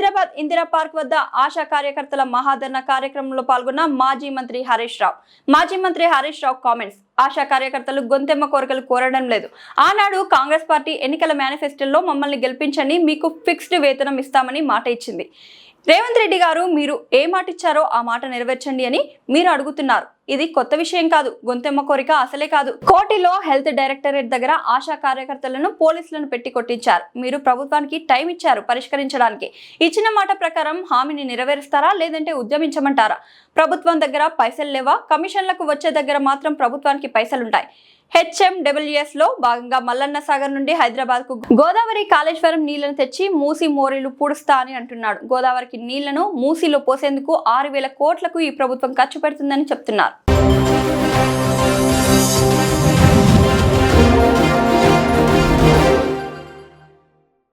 Hyderabad Indira park వద్ద ఆశా కార్యకర్తల మహాధరణ కార్యక్రమంలో పాల్గొన్న మాజీ మంత్రి హరీష్ రావు. మాజీ మంత్రి హరీష్ రావు కామెంట్స్ ఆశా కార్యకర్తలు గొంతెమ్మ కోరికలు కోరడం లేదు. ఆనాడు కాంగ్రెస్ పార్టీ ఎన్నికల మేనిఫెస్టోలో మమ్మల్ని గెలిపించండి మీకు ఫిక్స్డ్ వేతనం ఇస్తామని మాట ఇచ్చింది. రేవంత్ రెడ్డి గారు మీరు ఏ మాట ఇచ్చారో ఆ మాట నెరవేర్చండి అని మీరు అడుగుతున్నారు. ఇది కొత్త విషయం కాదు గొంతెమ్మ కోరిక అసలే కాదు. కోటిలో హెల్త్ డైరెక్టరేట్ దగ్గర ఆశా కార్యకర్తలను పోలీసులను పెట్టి కొట్టించారు. మీరు ప్రభుత్వానికి టైం ఇచ్చారు పరిష్కరించడానికి. ఇచ్చిన మాట ప్రకారం హామీని నెరవేరుస్తారా లేదంటే ఉద్యమించమంటారా? ప్రభుత్వం దగ్గర పైసలు లేవా? కమిషన్లకు వచ్చే దగ్గర మాత్రం ప్రభుత్వానికి పైసలుంటాయి. హెచ్ఎండబ్ల్యూఎస్లో భాగంగా మల్లన్న సాగర్ నుండి హైదరాబాద్కు గోదావరి కాళేశ్వరం నీళ్ళను తెచ్చి మూసి మోరీలు పూడుస్తా అని అంటున్నాడు. గోదావరికి నీళ్ళను మూసిలో పోసేందుకు ఆరు వేల కోట్లకు ఈ ప్రభుత్వం ఖర్చు పెడుతుందని చెప్తున్నారు.